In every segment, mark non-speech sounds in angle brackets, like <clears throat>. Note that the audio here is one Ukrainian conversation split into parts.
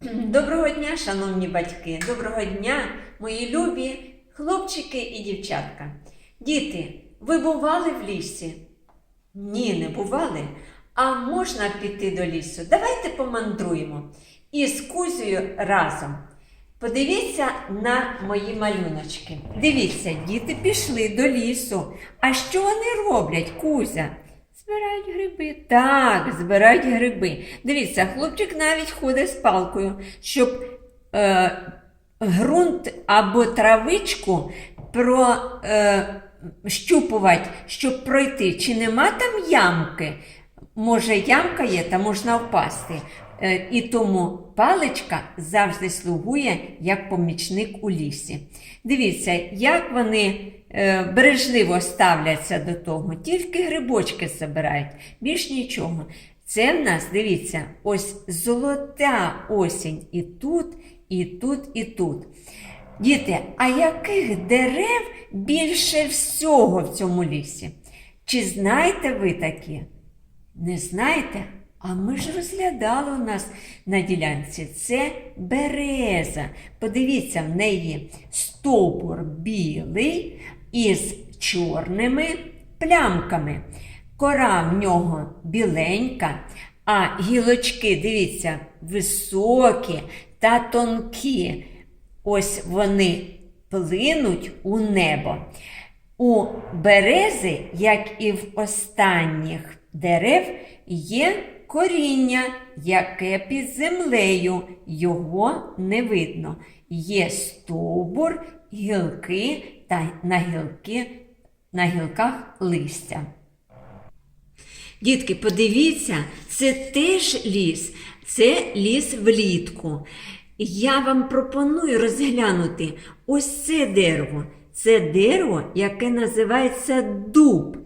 <clears throat> Доброго дня, шановні батьки, доброго дня, мої любі хлопчики і дівчатка. Діти, ви бували в лісі? Ні, не бували. А можна піти до лісу? Давайте помандруємо. І з Кузею разом. Подивіться на мої малюночки. Дивіться, діти пішли до лісу. А що вони роблять, Кузя? Збирають гриби. Так, збирають гриби. Дивіться, хлопчик навіть ходить з палкою, щоб е, ґрунт або травичку прощупувати, щоб пройти. Чи нема там ямки? Може, ямка є, та можна впасти. Е, І тому паличка завжди слугує як помічник у лісі. Дивіться, як вони е, бережливо ставляться до того, тільки грибочки забирають, більш нічого. Це в нас, дивіться, ось золота осінь і тут, і тут, і тут. Діти, а яких дерев більше всього в цьому лісі? Чи знаєте ви такі? Не знаєте? А ми ж розглядали у нас на ділянці. Це береза. Подивіться, в неї стовбур білий із чорними плямками. Кора в нього біленька, а гілочки, дивіться, високі та тонкі. Ось вони плинуть у небо. У берези, як і в останніх дерев, є коріння, яке під землею, його не видно. Є стовбур, гілки та на, гілки, на гілках листя. Дітки, подивіться, це теж ліс, це ліс влітку. Я вам пропоную розглянути ось це дерево. Це дерево, яке називається дуб.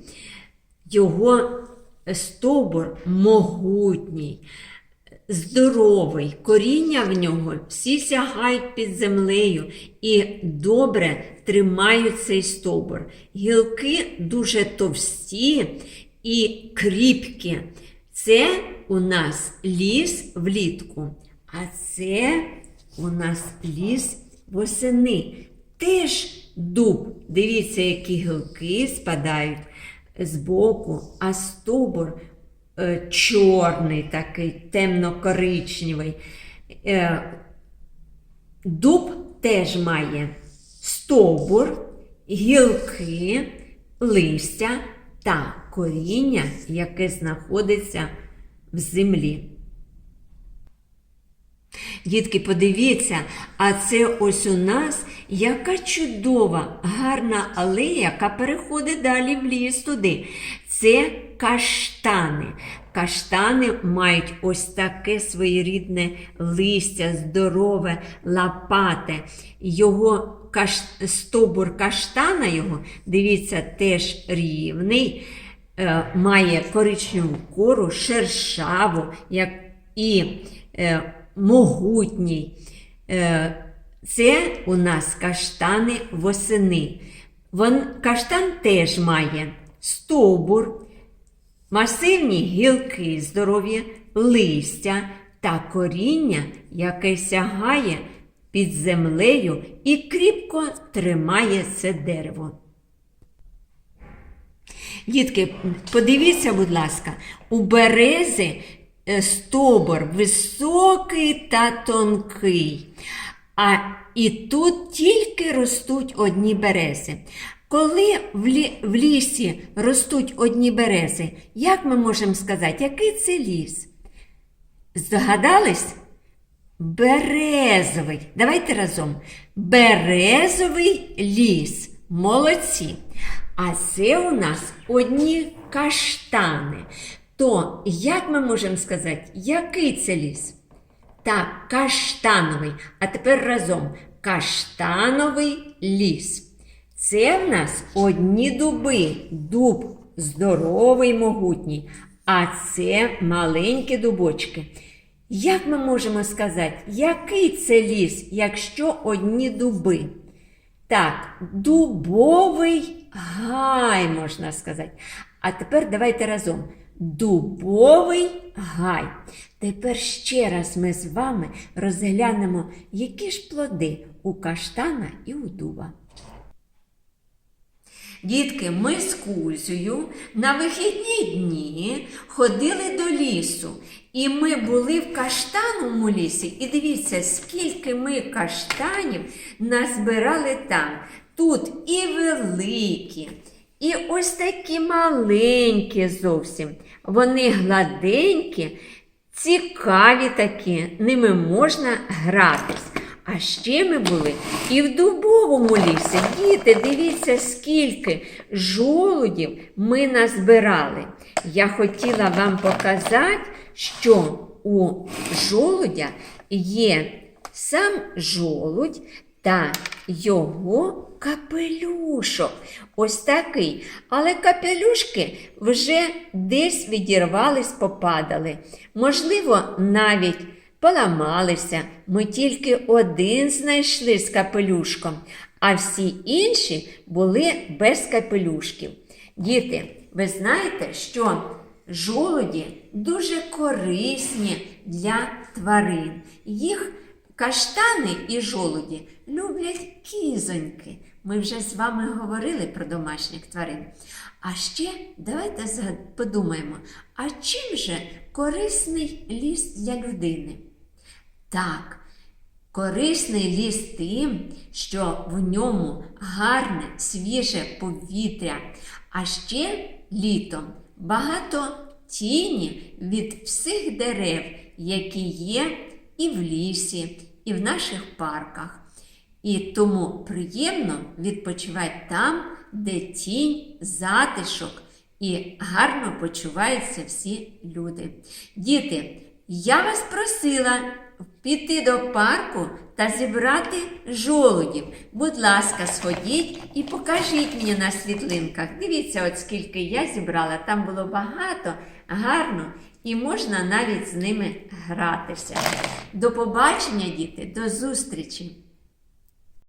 Його стовбур могутній, здоровий, коріння в нього всі сягають під землею і добре тримають цей стовбур. Гілки дуже товсті і кріпкі. Це у нас ліс влітку, а це у нас ліс восени. Теж дуб. Дивіться, які гілки спадають з боку, а стовбур е, чорний, такий, темно-коричневий. Е, дуб теж має стовбур, гілки, листя та коріння, яке знаходиться в землі. Дітки, подивіться, а це ось у нас яка чудова, гарна алея, яка переходить далі в ліс туди. Це каштани. Каштани мають ось таке своєрідне листя, здорове, лопате. Його каш... стовбур каштана його, дивіться, теж рівний, е, має коричневу кору, шершаву, як і е, могутній. Е, це у нас каштани восени. Вон, каштан теж має стовбур, масивні гілки здоров'я, листя та коріння, яке сягає під землею і кріпко тримає це дерево. Дітки, подивіться, будь ласка, у берези е, стовбур високий та тонкий. А і тут тільки ростуть одні берези. Коли в, лі, в лісі ростуть одні берези, як ми можемо сказати, який це ліс? Здогадались? Березовий. Давайте разом. Березовий ліс. Молодці. А це у нас одні каштани. То як ми можемо сказати, який це ліс? Так, каштановий. А тепер разом каштановий ліс. Це в нас одні дуби. Дуб здоровий, могутній. А це маленькі дубочки. Як ми можемо сказати, який це ліс, якщо одні дуби? Так, дубовий гай, можна сказати. А тепер давайте разом. Дубовий гай. Тепер ще раз ми з вами розглянемо, які ж плоди у каштана і у дуба. Дітки, ми з Кузею на вихідні дні ходили до лісу. І ми були в каштановому лісі. І дивіться, скільки ми каштанів назбирали там. Тут і великі, і ось такі маленькі зовсім. Вони гладенькі, цікаві такі, ними можна гратись. А ще ми були і в дубовому лісі. Діти, дивіться, скільки жолудів ми назбирали. Я хотіла вам показати, що у жолудя є сам жолудь та його капелюшок. Ось такий. Але капелюшки вже десь відірвались, попадали. Можливо, навіть поламалися. Ми тільки один знайшли з капелюшком, а всі інші були без капелюшків. Діти, ви знаєте, що жолуді дуже корисні для тварин. Їх каштани і жолуді люблять кізоньки. Ми вже з вами говорили про домашніх тварин. А ще давайте подумаємо, а чим же корисний ліс для людини? Так, корисний ліс тим, що в ньому гарне свіже повітря, а ще літом багато тіні від всіх дерев, які є і в лісі, і в наших парках. І тому приємно відпочивати там, де тінь, затишок і гарно почуваються всі люди. Діти, я вас просила піти до парку та зібрати жолудів. Будь ласка, сходіть і покажіть мені на світлинках. Дивіться, от скільки я зібрала, там було багато, гарно, і можна навіть з ними гратися. До побачення, діти, до зустрічі!